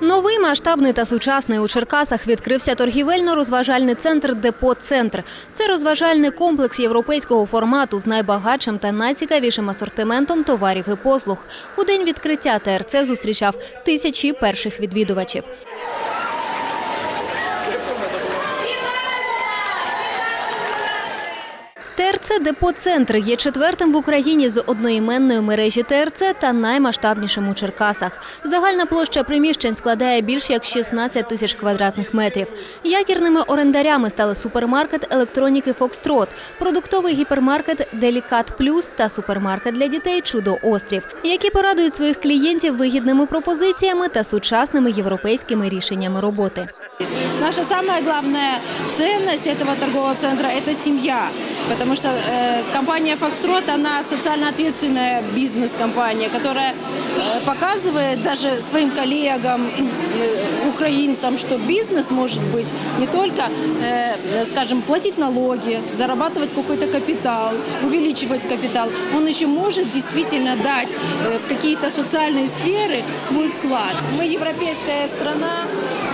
Новий масштабний та сучасний у Черкасах відкрився торгівельно-розважальний центр Депо Центр. Це розважальний комплекс європейського формату з найбагатшим та найцікавішим асортиментом товарів і послуг. У день відкриття ТРЦ зустрічав тисячі перших відвідувачів. ТРЦ Депо Центр є четвертим в Україні з одноіменної мережі ТРЦ та наймасштабнішим у Черкасах. Загальна площа приміщень складає більш як 16 тисяч квадратних метрів. Якірними орендарями стали супермаркет електроніки Фокстрот, продуктовий гіпермаркет Делікат Плюс та супермаркет для дітей Чудо Острів, які порадують своїх клієнтів вигідними пропозиціями та сучасними європейськими рішеннями роботи. Наша самая главная ценность этого торгового центра – это семья Потому что э, компания «Фокстрот», она социально ответственная бизнес-компания, которая э, показывает даже своим коллегам, э, украинцам, что бизнес может быть не только, э, скажем, платить налоги, зарабатывать какой-то капитал, увеличивать капитал. Он еще может действительно дать э, в какие-то социальные сферы свой вклад. Мы европейская страна,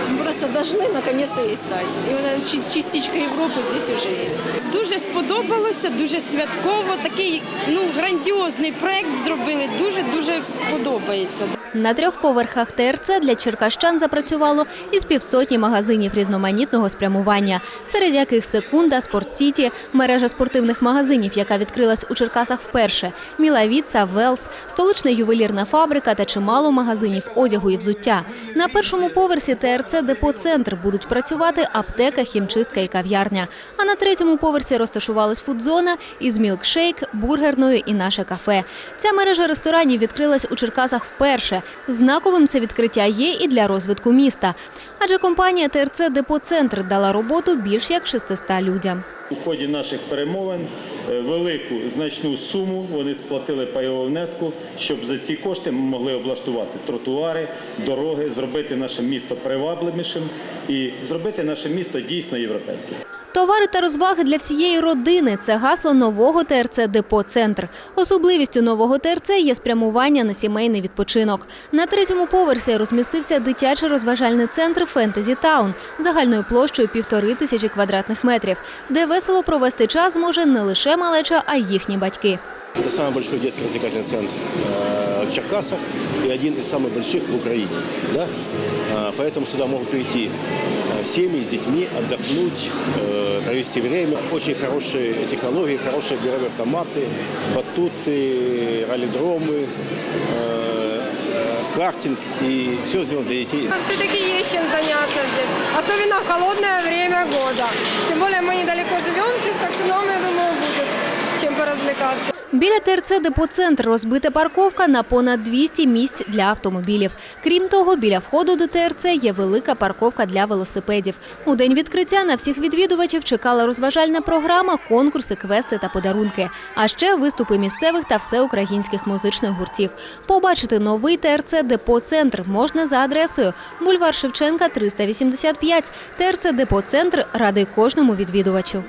мы просто должны наконец-то ей стать. И вот частичка Европы здесь уже есть. Дуже сподобалося, дуже святково. Такий ну грандіозний проект зробили. Дуже дуже подобається. На трьох поверхах ТРЦ для черкащан запрацювало із півсотні магазинів різноманітного спрямування, серед яких Секунда, Спортсіті, мережа спортивних магазинів, яка відкрилась у Черкасах вперше, Мілавіца, Велс, столична ювелірна фабрика та чимало магазинів одягу і взуття. На першому поверсі ТРЦ Депо Центр будуть працювати аптека, хімчистка і кав'ярня. А на третьому поверсі розташувалась фудзона із мілкшейк, бургерною і наше кафе. Ця мережа ресторанів відкрилась у Черкасах вперше. Знаковим це відкриття є і для розвитку міста. Адже компанія ТРЦ Депо Центр дала роботу більш як 600 людям. У ході наших перемовин е, велику значну суму вони сплатили пайового внеску, щоб за ці кошти ми могли облаштувати тротуари, дороги, зробити наше місто привабливішим і зробити наше місто дійсно європейським. Товари та розваги для всієї родини це гасло нового ТРЦ Депо Центр. Особливістю нового ТРЦ є спрямування на сімейний відпочинок. На третьому поверсі розмістився дитячий розважальний центр Фентезі Таун загальною площею півтори тисячі квадратних метрів, де весело провести час зможе не лише малеча, а й їхні батьки. Это самый большой детский развлекательный центр э, в Черкасах и один из самых больших в Украине. Да? А, Поэтому сюда могут прийти э, семьи с детьми, отдохнуть, э, провести время. Очень хорошие технологии, хорошие игровые автоматы, батуты, раллидромы, э, картинг и все сделано для детей. Все-таки есть чем заняться здесь, особенно в холодное время года. Тем более мы недалеко живем здесь, так что нам, я думаю, будет чем поразвлекаться. Біля ТРЦ Депо Центр розбита парковка на понад 200 місць для автомобілів. Крім того, біля входу до ТРЦ є велика парковка для велосипедів. У день відкриття на всіх відвідувачів чекала розважальна програма, конкурси, квести та подарунки. А ще виступи місцевих та всеукраїнських музичних гуртів. Побачити новий ТРЦ Депо Центр можна за адресою бульвар Шевченка 385. ТРЦ Депо Центр радий кожному відвідувачу.